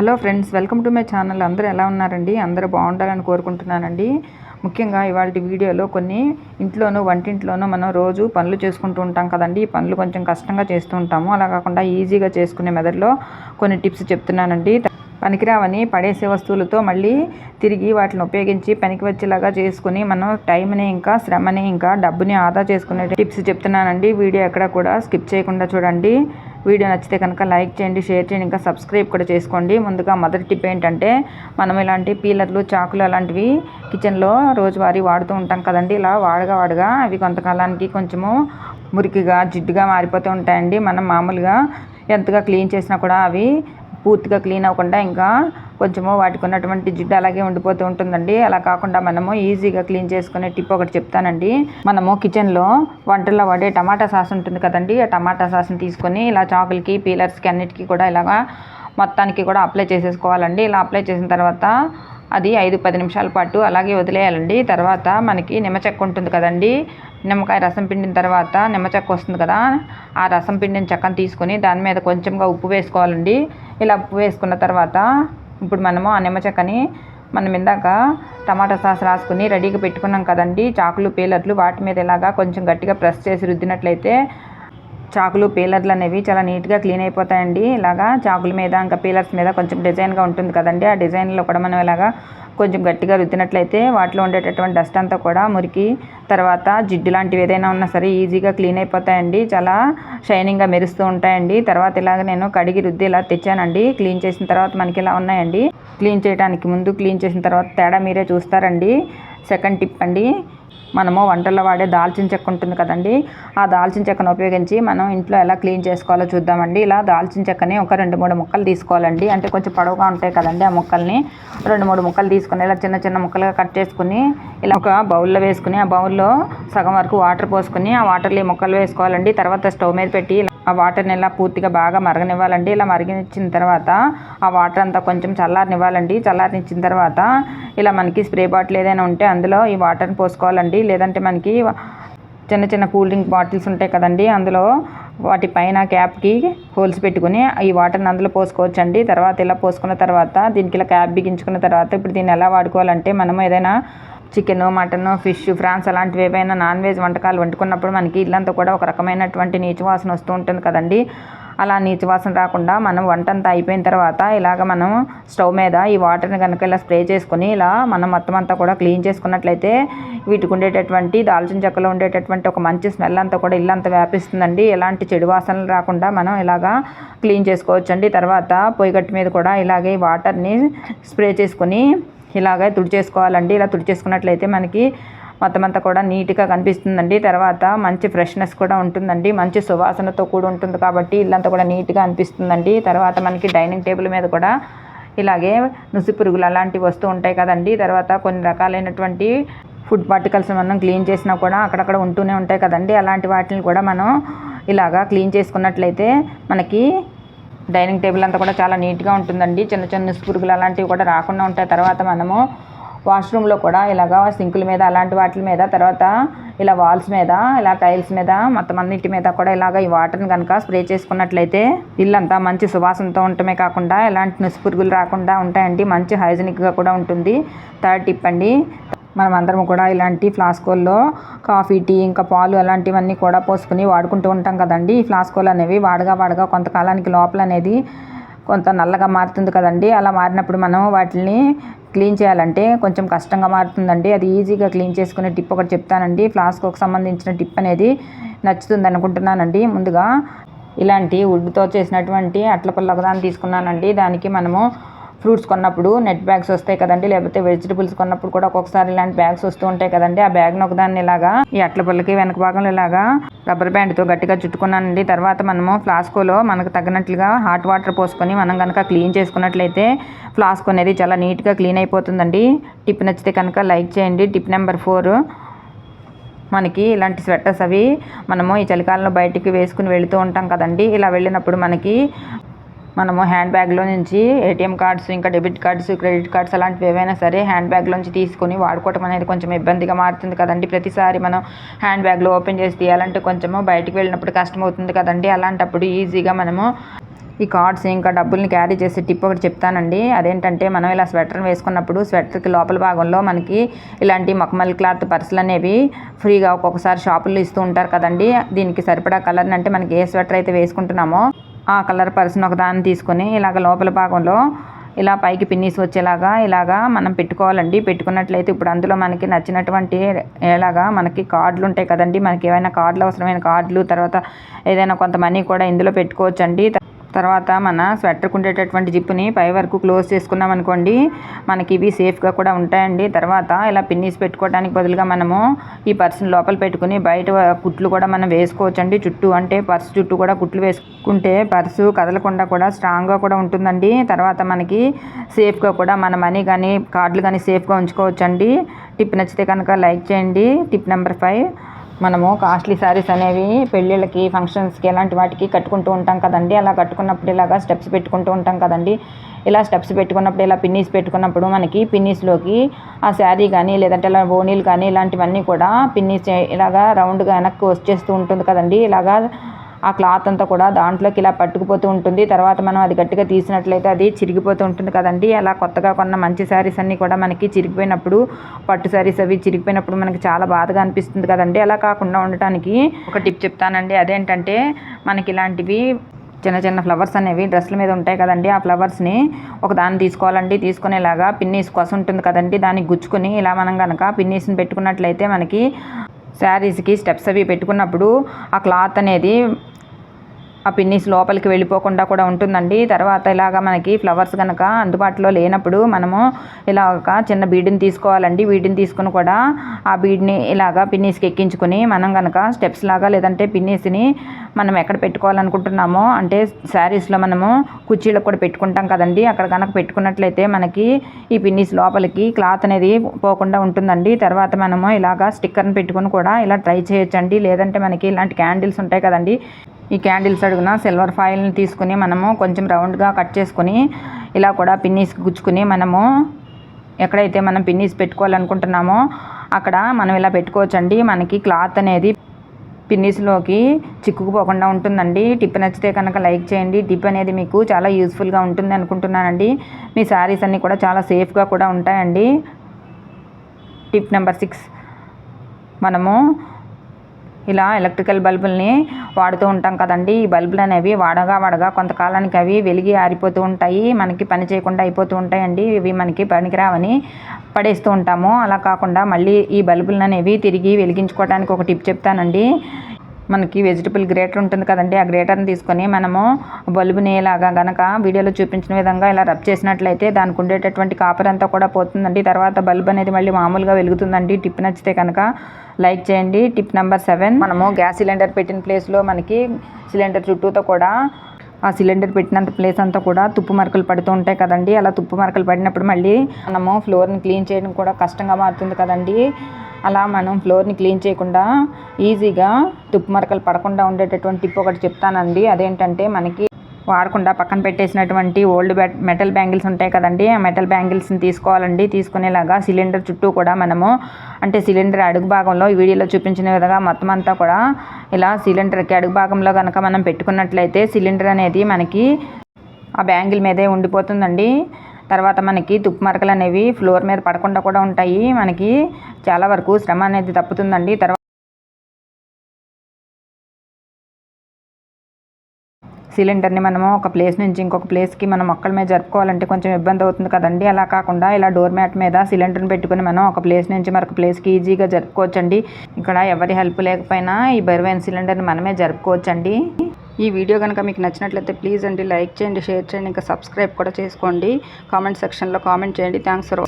Hello friends welcome to my channel. అందరూ ఎలా ఉన్నారండి? అందరూ బాగుండాలని కోరుకుంటున్నానండి. ముఖ్యంగా ఇవాళ వీడియోలో కొన్ని ఇంట్లోనూ వంటింట్లోనూ మనం రోజు పనులు చేసుకుంటూ ఉంటాం కదండి. ఈ పనులు కొంచెం కష్టంగా చేస్తూ ఉంటాము. అలా కాకుండా ఈజీగా చేసుకునే మెదడులో కొన్ని టిప్స్ చెప్తున్నానండి. పనికిరావని పడేసే వస్తువులతో మళ్ళీ తిరిగి వాటిని ఉపయోగించి పనికి వచ్చేలాగా చేసుకుని మనం టైంని ఇంకా శ్రమని ఇంకా డబ్బుని ఆదా చేసుకునే టిప్స్ చెప్తున్నానండి. వీడియో ఎక్కడ కూడా స్కిప్ చేయకుండా చూడండి. వీడియో నచ్చితే కనుక లైక్ చేయండి షేర్ చేయండి ఇంకా సబ్స్క్రైబ్ కూడా చేసుకోండి. ముందుగా మొదటి టిప్ ఏంటంటే మనం ఇలాంటి పీలర్లు చాకులు అలాంటివి కిచెన్లో రోజువారీ వాడుతూ ఉంటాం కదండి. ఇలా వాడగా వాడగా అవి కొంతకాలానికి కొంచెము మురికిగా జిడ్డుగా మారిపోతూ ఉంటాయండి. మనం మామూలుగా ఎంతగా క్లీన్ చేసినా కూడా అవి పూర్తిగా క్లీన్ అవ్వకుండా ఇంకా కొంచెము వాటికి ఉన్నటువంటి జిడ్డు అలాగే ఉండిపోతూ ఉంటుందండి. అలా కాకుండా మనము ఈజీగా క్లీన్ చేసుకునే టిప్ ఒకటి చెప్తానండి. మనము కిచెన్లో వంటల్లో వాడే టమాటా సాస్ ఉంటుంది కదండి. ఆ టమాటా సాస్ని తీసుకొని ఇలా చాకులకి పీలర్స్కి అన్నిటికీ కూడా ఇలాగా మొత్తానికి కూడా అప్లై చేసేసుకోవాలండి. ఇలా అప్లై చేసిన తర్వాత అది ఐదు పది నిమిషాల పాటు అలాగే వదిలేయాలండి. తర్వాత మనకి నిమ్మచెక్క ఉంటుంది కదండి. నిమ్మకాయ రసం పిండిన తర్వాత నిమ్మచెక్క వస్తుంది కదా. ఆ రసం పిండిన చెక్కను తీసుకొని దాని మీద కొంచెంగా ఉప్పు వేసుకోవాలండి. ఇలా ఉప్పు వేసుకున్న తర్వాత ఇప్పుడు మనము ఆ నిమ్మచెక్కని మనం ఇందాక టమాటా సాస్ రాసుకుని రెడీగా పెట్టుకున్నాం కదండి. చాకులు పీలర్లు వాటి మీద ఇలాగా కొంచెం గట్టిగా ప్రెస్ చేసి రుద్దినట్లయితే చాకులు పీలర్లు అనేవి చాలా నీట్గా క్లీన్ అయిపోతాయండి. ఇలాగా చాకుల మీద ఇంకా పీలర్స్ మీద కొంచెం డిజైన్గా ఉంటుంది కదండి. ఆ డిజైన్లో కూడా మనం ఇలాగా కొంచెం గట్టిగా రుద్దినట్లయితే వాటిలో ఉండేటటువంటి డస్ట్ అంతా కూడా మురికి తర్వాత జిడ్డు లాంటివి ఏదైనా ఉన్నా సరే ఈజీగా క్లీన్ అయిపోతాయండి. చాలా షైనింగ్గా మెరుస్తూ ఉంటాయండి. తర్వాత ఇలాగ నేను కడిగి రుద్ది ఇలా తెచ్చానండి. క్లీన్ చేసిన తర్వాత మనకి ఇలా ఉన్నాయండి. క్లీన్ చేయడానికి ముందు క్లీన్ చేసిన తర్వాత తేడా మీరే చూస్తారండి. సెకండ్ టిప్ అండి. మనము వంటల్లో వాడే దాల్చిన చెక్క ఉంటుంది కదండి. ఆ దాల్చిన చెక్కను ఉపయోగించి మనం ఇంట్లో ఎలా క్లీన్ చేసుకోవాలో చూద్దామండి. ఇలా దాల్చిన చెక్కని ఒక రెండు మూడు ముక్కలు తీసుకోవాలండి. అంటే కొంచెం పొడవుగా ఉంటాయి కదండి ఆ ముక్కల్ని. రెండు మూడు ముక్కలు తీసుకుని ఇలా చిన్న చిన్న ముక్కలుగా కట్ చేసుకుని ఇలా ఒక బౌల్లో వేసుకుని ఆ బౌల్లో సగం వరకు వాటర్ పోసుకుని ఆ వాటర్లో ఈ ముక్కలు వేసుకోవాలండి. తర్వాత స్టవ్ మీద పెట్టి ఆ వాటర్ని ఇలా పూర్తిగా బాగా మరగనివ్వాలండి? ఇలా మరిగించిన తర్వాత ఆ వాటర్ అంతా కొంచెం చల్లారనివ్వాలండి. చల్లారనిచ్చిన తర్వాత ఇలా మనకి స్ప్రే బాటిల్ ఏదైనా ఉంటే అందులో ఈ వాటర్ని పోసుకోవాలండి. లేదంటే మనకి చిన్న చిన్న కూల్ డ్రింక్ బాటిల్స్ ఉంటాయి కదండి అందులో వాటి పైన క్యాప్కి హోల్స్ పెట్టుకుని ఈ వాటర్ని అందులో పోసుకోవచ్చండి. తర్వాత ఇలా పోసుకున్న తర్వాత దీనికి ఇలా క్యాప్ బిగించుకున్న తర్వాత ఇప్పుడు దీన్ని ఎలా వాడుకోవాలంటే మనము ఏదైనా చికెను మటను ఫిష్ ఫ్రాన్స్ అలాంటివి ఏవైనా నాన్ వెజ్ వంటకాలు వండుకున్నప్పుడు మనకి ఇల్లంతా కూడా ఒక రకమైనటువంటి నీచు వాసన వస్తూ ఉంటుంది కదండి. అలా నీచు వాసన రాకుండా మనం వంట అంతా అయిపోయిన తర్వాత ఇలాగ మనం స్టవ్ మీద ఈ వాటర్ని కనుక ఇలా స్ప్రే చేసుకుని ఇలా మనం మొత్తం అంతా కూడా క్లీన్ చేసుకున్నట్లయితే వీటికి ఉండేటటువంటి దాల్చిన చెక్కలో ఉండేటటువంటి ఒక మంచి స్మెల్ అంతా కూడా ఇల్లంతా వ్యాపిస్తుందండి. ఎలాంటి చెడు వాసనలు రాకుండా మనం ఇలాగా క్లీన్ చేసుకోవచ్చండి. తర్వాత పొయ్యి గట్టి మీద కూడా ఇలాగే ఈ వాటర్ని స్ప్రే చేసుకుని ఇలాగే తుడిచేసుకోవాలండి. ఇలా తుడిచేసుకున్నట్లయితే మనకి మొత్తం అంతా కూడా నీట్గా కనిపిస్తుందండి. తర్వాత మంచి ఫ్రెష్నెస్ కూడా ఉంటుందండి. మంచి సువాసనతో కూడా ఉంటుంది కాబట్టి ఇల్లంతా కూడా నీట్గా అనిపిస్తుందండి. తర్వాత మనకి డైనింగ్ టేబుల్ మీద కూడా ఇలాగే నుసి పురుగులు అలాంటివి వస్తూ ఉంటాయి కదండి. తర్వాత కొన్ని రకాలైనటువంటి ఫుడ్ పార్టికల్స్ మనం క్లీన్ చేసినా కూడా అక్కడక్కడ ఉంటూనే ఉంటాయి కదండి. అలాంటి వాటిని కూడా మనం ఇలాగా క్లీన్ చేసుకున్నట్లయితే మనకి డైనింగ్ టేబుల్ అంతా కూడా చాలా నీట్గా ఉంటుందండి. చిన్న చిన్న పురుగులు అలాంటివి కూడా రాకుండా ఉంటాయి. తర్వాత మనము వాష్రూమ్లో కూడా ఇలాగా సింకుల మీద అలాంటి వాటి మీద తర్వాత ఇలా వాల్స్ మీద ఇలా టైల్స్ మీద మొత్తం అన్నింటి మీద కూడా ఇలాగ ఈ వాటర్ని కనుక స్ప్రే చేసుకున్నట్లయితే ఇల్లంతా మంచి సువాసనతో ఉండటమే కాకుండా ఎలాంటి నుసుపురుగులు రాకుండా ఉంటాయండి. మంచి హైజీనిక్గా కూడా ఉంటుంది. థర్డ్ టిప్ అండి. మనం అందరం కూడా ఇలాంటి ఫ్లాస్కోల్లో కాఫీ టీ ఇంకా పాలు అలాంటివన్నీ కూడా పోసుకుని వాడుకుంటూ ఉంటాం కదండి. ఈ ఫ్లాస్కోలు అనేవి వాడగా వాడగా కొంతకాలానికి లోపల అనేది కొంత నల్లగా మారుతుంది కదండి. అలా మారినప్పుడు మనం వాటిని క్లీన్ చేయాలంటే కొంచెం కష్టంగా మారుతుందండి. అది ఈజీగా క్లీన్ చేసుకునే టిప్ ఒకటి చెప్తానండి. ఫ్లాస్కోకి సంబంధించిన టిప్ అనేది నచ్చుతుంది అనుకుంటున్నానండి. ముందుగా ఇలాంటి వుడ్తో చేసినటువంటి అట్ల పళ్ళ ఒకదాన్ని తీసుకున్నానండి. దానికి మనము ఫ్రూట్స్ కొన్నప్పుడు నెట్ బ్యాగ్స్ వస్తాయి కదండి లేకపోతే వెజిటబుల్స్ కొన్నప్పుడు కూడా ఒక్కొక్కసారి ఇలాంటి బ్యాగ్స్ వస్తూ ఉంటాయి కదండి. ఆ బ్యాగ్ను ఒకదాన్ని ఇలాగా ఈ అట్ల పుల్లకి వెనక భాగంలో ఇలాగా రబ్బర్ బ్యాండ్తో గట్టిగా చుట్టుకున్నానండి. తర్వాత మనము ఫ్లాస్కోలో మనకు తగినట్లుగా హాట్ వాటర్ పోసుకొని మనం కనుక క్లీన్ చేసుకున్నట్లయితే ఫ్లాస్క్ అనేది చాలా నీట్గా క్లీన్ అయిపోతుందండి. టిప్ నచ్చితే కనుక లైక్ చేయండి. టిప్ నెంబర్ ఫోర్ మనకి ఇలాంటి స్వెటర్స్ అవి మనము ఈ చలికాలంలో బయటికి వేసుకుని వెళుతూ ఉంటాం కదండి. ఇలా వెళ్ళినప్పుడు మనకి మనము హ్యాండ్ బ్యాగ్లో నుంచి ఏటీఎం కార్డ్స్ ఇంకా డెబిట్ కార్డ్స్ క్రెడిట్ కార్డ్స్ అలాంటివి ఏవైనా సరే హ్యాండ్ బ్యాగ్లోంచి తీసుకొని వాడుకోవటం అనేది కొంచెం ఇబ్బందిగా మారుతుంది కదండి. ప్రతిసారి మనం హ్యాండ్ బ్యాగ్లో ఓపెన్ చేసి తీయాలంటే కొంచెము బయటికి వెళ్ళినప్పుడు కష్టం అవుతుంది కదండి. అలాంటప్పుడు ఈజీగా మనము ఈ కార్డ్స్ ఇంకా డబ్బుల్ని క్యారీ చేసే టిప్ ఒకటి చెప్తానండి. అదేంటంటే మనం ఇలా స్వెటర్ వేసుకున్నప్పుడు స్వెటర్కి లోపల భాగంలో మనకి ఇలాంటి మఖమల్ క్లాత్ పర్సులు అనేవి ఫ్రీగా ఒక్కొక్కసారి షాపుల్లో ఇస్తూ ఉంటారు కదండి. దీనికి సరిపడా కలర్ని అంటే మనకి ఏ స్వెటర్ అయితే వేసుకుంటున్నామో ఆ కలర్ పర్సన్ ఒక దాన్ని తీసుకొని ఇలాగ లోపల భాగంలో ఇలా పైకి పిన్నీస్ వచ్చేలాగా ఇలాగా మనం పెట్టుకోవాలండి. పెట్టుకున్నట్లయితే ఇప్పుడు అందులో మనకి నచ్చినటువంటి ఎలాగా మనకి కార్డులు ఉంటాయి కదండి. మనకి ఏమైనా కార్డులు అవసరమైన కార్డులు తర్వాత ఏదైనా కొంత మనీ కూడా ఇందులో పెట్టుకోవచ్చండి. తర్వాత మన స్వెటర్ ఉండేటటువంటి జిప్పుని పై వరకు క్లోజ్ చేసుకున్నాం అనుకోండి మనకి ఇవి సేఫ్గా కూడా ఉంటాయండి. తర్వాత ఇలా పిన్నీస్ పెట్టుకోవడానికి బదులుగా మనము ఈ పర్సుని లోపల పెట్టుకుని బయట కుట్లు కూడా మనం వేసుకోవచ్చండి. చుట్టూ అంటే పర్సు చుట్టూ కూడా కుట్లు వేసుకుంటే పర్సు కదలకుండా కూడా స్ట్రాంగ్గా కూడా ఉంటుందండి. తర్వాత మనకి సేఫ్గా కూడా మన మనీ కానీ కార్డులు కానీ సేఫ్గా ఉంచుకోవచ్చండి. టిప్ నచ్చితే కనుక లైక్ చేయండి. టిప్ నెంబర్ ఫైవ్ మనము కాస్ట్లీ శారీస్ అనేవి పెళ్ళిళ్ళకి ఫంక్షన్స్కి ఇలాంటి వాటికి కట్టుకుంటూ ఉంటాం కదండి. అలా కట్టుకున్నప్పుడు ఇలాగా స్టెప్స్ పెట్టుకుంటూ ఉంటాం కదండి. ఇలా స్టెప్స్ పెట్టుకున్నప్పుడు ఇలా పిన్నీస్ పెట్టుకున్నప్పుడు మనకి పిన్నీస్లోకి ఆ శారీ కానీ లేదంటే ఇలా బోనీలు కానీ ఇలాంటివన్నీ కూడా పిన్నీస్ ఇలాగా రౌండ్గా వెనక్కి వచ్చేస్తూ ఉంటుంది కదండి. ఇలాగా ఆ క్లాత్ అంతా కూడా దాంట్లోకి ఇలా పట్టుకుపోతూ ఉంటుంది. తర్వాత మనం అది గట్టిగా తీసినట్లయితే అది చిరిగిపోతూ ఉంటుంది కదండి. అలా కొత్తగా కొన్న మంచి శారీస్ అన్నీ కూడా మనకి చిరిగిపోయినప్పుడు పట్టు శారీస్ అవి చిరిగిపోయినప్పుడు మనకి చాలా బాధగా అనిపిస్తుంది కదండి. అలా కాకుండా ఉండటానికి ఒక టిప్ చెప్తానండి. అదేంటంటే మనకి ఇలాంటివి చిన్న చిన్న ఫ్లవర్స్ అనేవి డ్రెస్ల మీద ఉంటాయి కదండి. ఆ ఫ్లవర్స్ని ఒక దాన్ని తీసుకోవాలండి. తీసుకునేలాగా పిన్నీస్ కోసం ఉంటుంది కదండి. దాన్ని గుచ్చుకొని ఇలా మనం కనుక పిన్నీస్ని పెట్టుకున్నట్లయితే మనకి శారీస్కి స్టెప్స్ అవి పెట్టుకున్నప్పుడు ఆ క్లాత్ అనేది ఆ పిన్నీస్ లోపలికి వెళ్ళిపోకుండా కూడా ఉంటుందండి. తర్వాత ఇలాగ మనకి ఫ్లవర్స్ కనుక అందుబాటులో లేనప్పుడు మనము ఇలా ఒక చిన్న బీడిని తీసుకోవాలండి. బీడిని తీసుకుని కూడా ఆ బీడ్ని ఇలాగ పిన్నీస్కి ఎక్కించుకొని మనం కనుక స్టెప్స్ లాగా లేదంటే పిన్నీస్ని మనం ఎక్కడ పెట్టుకోవాలనుకుంటున్నామో అంటే శారీస్లో మనము కుర్చీలకు కూడా పెట్టుకుంటాం కదండి. అక్కడ కనుక పెట్టుకున్నట్లయితే మనకి ఈ పిన్నీస్ లోపలికి క్లాత్ అనేది పోకుండా ఉంటుందండి. తర్వాత మనము ఇలాగా స్టిక్కర్ని పెట్టుకుని కూడా ఇలా ట్రై చేయొచ్చండి. లేదంటే మనకి ఇలాంటి క్యాండిల్స్ ఉంటాయి కదండి. ఈ క్యాండిల్స్ అడుగున సిల్వర్ ఫాయిల్ని తీసుకుని మనము కొంచెం రౌండ్గా కట్ చేసుకుని ఇలా కూడా పిన్నీస్ గుచ్చుకుని మనము ఎక్కడైతే మనం పిన్నీస్ పెట్టుకోవాలనుకుంటున్నామో అక్కడ మనం ఇలా పెట్టుకోవచ్చండి. మనకి క్లాత్ అనేది పిన్నీస్లోకి చిక్కుకుపోకుండా ఉంటుందండి. టిప్ నచ్చితే కనుక లైక్ చేయండి. టిప్ అనేది మీకు చాలా యూస్ఫుల్గా ఉంటుంది అనుకుంటున్నానండి. మీ శారీస్ అన్నీ కూడా చాలా సేఫ్గా కూడా ఉంటాయండి. Tip number six. మనము ఇలా ఎలక్ట్రికల్ బల్బుల్ని వాడుతూ ఉంటాం కదండి. ఈ బల్బులు అనేవి వాడగా వాడగా కొంతకాలానికి అవి వెలిగి ఆరిపోతూ ఉంటాయి. మనకి పని చేయకుండా అయిపోతూ ఉంటాయండి. ఇవి మనకి పనికిరావని పడేస్తూ ఉంటాము. అలా కాకుండా మళ్ళీ ఈ బల్బులు అనేవి తిరిగి వెలిగించుకోవడానికి ఒక టిప్ చెప్తానండి. మనకి వెజిటబుల్ గ్రేటర్ ఉంటుంది కదండి ఆ గ్రేటర్ని తీసుకొని మనము బల్బుని ఇలాగా గనక వీడియోలో చూపించిన విధంగా ఇలా రబ్ చేసినట్లయితే దానికి ఉండేటటువంటి కాపర్ అంతా కూడా పోతుందండి. తర్వాత బల్బ్ అనేది మళ్ళీ మామూలుగా వెలుగుతుందండి. టిప్ నచ్చితే కనుక లైక్ చేయండి. Tip number seven. మనము గ్యాస్ సిలిండర్ పెట్టిన ప్లేస్లో మనకి సిలిండర్ చుట్టూతో కూడా ఆ సిలిండర్ పెట్టినంత ప్లేస్ అంతా కూడా తుప్పు మరకలు పడుతూ ఉంటాయి కదండి. అలా తుప్పు మరకలు పడినప్పుడు మళ్ళీ మనము ఫ్లోర్ని క్లీన్ చేయడం కూడా కష్టంగా మారుతుంది కదండి. అలా మనం ఫ్లోర్ని క్లీన్ చేయకుండా ఈజీగా తుప్పు మరకలు పడకుండా ఉండేటటువంటి టిప్ ఒకటి చెప్తానండి. అదేంటంటే మనకి వాడకుండా పక్కన పెట్టేసినటువంటి ఓల్డ్ మెటల్ బ్యాంగిల్స్ ఉంటాయి కదండి. ఆ మెటల్ బ్యాంగిల్స్ని తీసుకోవాలండి. తీసుకునేలాగా సిలిండర్ చుట్టూ కూడా మనము అంటే సిలిండర్ అడుగు భాగంలో ఈ వీడియోలో చూపించిన విధంగా మొత్తం అంతా కూడా ఇలా సిలిండర్కి అడుగు భాగంలో కనుక మనం పెట్టుకున్నట్లయితే సిలిండర్ అనేది మనకి ఆ బ్యాంగిల్ మీదే ఉండిపోతుందండి. తర్వాత మనకి తుప్పు మరకలు అనేవి ఫ్లోర్ మీద పడకుండా కూడా ఉంటాయి. మనకి చాలా వరకు శ్రమ అనేది తప్పుతుందండి. తర్వాత సిలిండర్ని మనము ఒక ప్లేస్ నుంచి ఇంకొక ప్లేస్కి మనం మొక్కల మీద జరుపుకోవాలంటే కొంచెం ఇబ్బంది అవుతుంది కదండి. అలా కాకుండా ఇలా డోర్ మ్యాట్ మీద సిలిండర్ని పెట్టుకుని మనం ఒక ప్లేస్ నుంచి మరొక ప్లేస్కి ఈజీగా జరుపుకోవచ్చండి. ఇక్కడ ఎవరి హెల్ప్ లేకపోయినా ఈ బరువైన సిలిండర్ని మనమే జరుపుకోవచ్చండి. ఈ వీడియో కనుక మీకు నచ్చినట్లయితే ప్లీజ్ అండి లైక్ చేయండి షేర్ చేయండి ఇంకా సబ్స్క్రైబ్ కూడా చేసుకోండి. కామెంట్ సెక్షన్లో కామెంట్ చేయండి. Thanks for